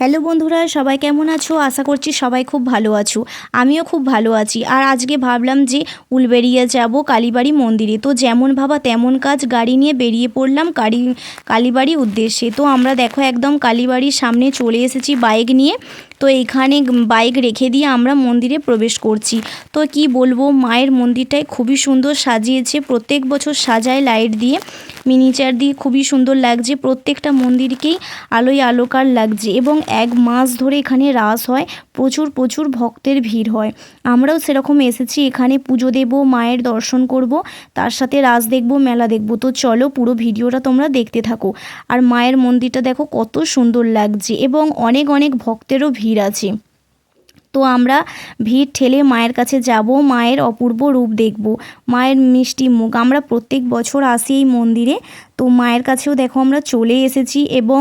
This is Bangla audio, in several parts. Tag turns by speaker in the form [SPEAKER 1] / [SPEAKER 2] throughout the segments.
[SPEAKER 1] হ্যালো বন্ধুরা, সবাই কেমন আছো? আশা করছি সবাই খুব ভালো আছো। আমিও খুব ভালো আছি। আর আজকে ভাবলাম যে উলবেরিয়া যাব কালীবাড়ি মন্দিরে। তো যেমন ভাবা তেমন কাজ, গাড়ি নিয়ে বেরিয়ে পড়লাম কালী কালীবাড়ি উদ্দেশ্যে। তো আমরা দেখো একদম কালীবাড়ির সামনে চলে এসেছি বাইক নিয়ে। তো এখানে বাইক রেখে দিয়ে আমরা মন্দিরে প্রবেশ করছি। তো কি বলব, মায়ের মন্দিরটাই খুবই সুন্দর সাজিয়েছে। প্রত্যেক বছর সাজায় লাইট দিয়ে, মিনিচার দিয়ে খুবই সুন্দর লাগছে। প্রত্যেকটা মন্দিরকেই আলোয় আলোকার লাগছে এবং এক মাস ধরে এখানে রাস হয়। প্রচুর প্রচুর ভক্তের ভিড় হয়। আমরাও সেরকম এসেছি, এখানে পুজো দেব, মায়ের দর্শন করব, তার সাথে রাস দেখব, মেলা দেখব। তো চলো পুরো ভিডিওটা তোমরা দেখতে থাকো। আর মায়ের মন্দিরটা দেখো কত সুন্দর লাগছে এবং অনেক অনেক ভক্তেরও ভিড় আছে। তো আমরা ভিড় ঠেলে মায়ের কাছে যাব, মায়ের অপূর্ব রূপ দেখব, মায়ের মিষ্টি মুখ। আমরা প্রত্যেক বছর আসি এই মন্দিরে। তো মায়ের কাছেও দেখো আমরা চলে এসেছি এবং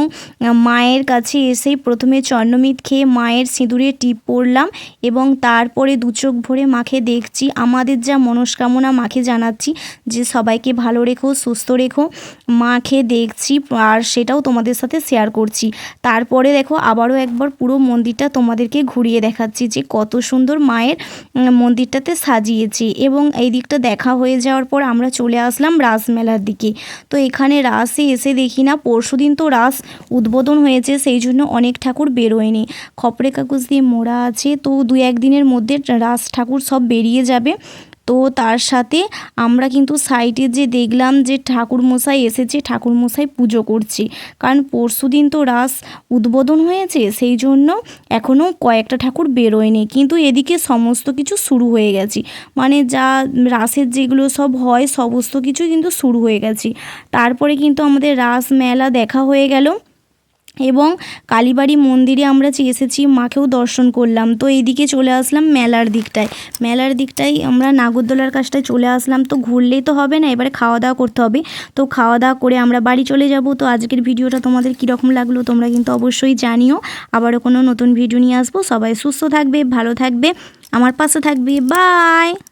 [SPEAKER 1] মায়ের কাছে এসেই প্রথমে চন্নমিত খেয়ে মায়ের সিঁদুরে টিপ পরলাম এবং তারপরে দু চোখ ভরে মাকে দেখছি। আমাদের যা মনস্কামনা মাকে জানাচ্ছি যে সবাইকে ভালো রেখো, সুস্থ রেখো। মাকে দেখছি আর সেটাও তোমাদের সাথে শেয়ার করছি। তারপরে দেখো আবারও একবার পুরো মন্দিরটা তোমাদেরকে ঘুরিয়ে দেখাচ্ছি যে কত সুন্দর মায়ের মন্দিরটাতে সাজিয়েছে এবং এই দিকটা দেখা হয়ে যাওয়ার পর আমরা চলে আসলাম রাসমেলার দিকে। তো এখানে রাসে এসে দেখি না, পরশু দিন তো রাস উদ্বোধন হয়েছে, সেই জন্য অনেক ঠাকুর বেরোয়নি। খপরে কাগজ দিয়ে মোড়া আছে, তো দু একদিনের মধ্যে রাস ঠাকুর সব বেরিয়ে যাবে। তো তার সাথে আমরা কিন্তু সাইডে যে দেখলাম যে ঠাকুরমশাই এসেছে, ঠাকুরমশাই পুজো করছে। কারণ পরশু দিন তো রাস উদ্বোধন হয়েছে, সেই জন্য এখনও কয়েকটা ঠাকুর বেরোয়নি। কিন্তু এদিকে সমস্ত কিছু শুরু হয়ে গেছে। মানে যা রাসের যেগুলো সব হয়, সমস্ত কিছু কিন্তু শুরু হয়ে গেছে। তারপরে কিন্তু আমাদের রাস মেলা দেখা হয়ে গেল। এবং কালীবাড়ি মন্দিরে আমরা এসেছি, মাকেও দর্শন করলাম। তো এইদিকে চলে আসলাম মেলার দিকটায়। মেলার দিকটায় আমরা নাগরদোলার কাছটায় চলে আসলাম। তো ঘুরলেই তো হবে না, এবারে খাওয়া দাওয়া করতে হবে। তো খাওয়া দাওয়া করে আমরা বাড়ি চলে যাব। তো আজকের ভিডিওটা তোমাদের কীরকম লাগল তোমরা কিন্তু অবশ্যই জানিও। আবারও কোনো নতুন ভিডিও নিয়ে আসব। সবাই সুস্থ থাকবে, ভালো থাকবে। আমার পাশে থাকবে। বাই!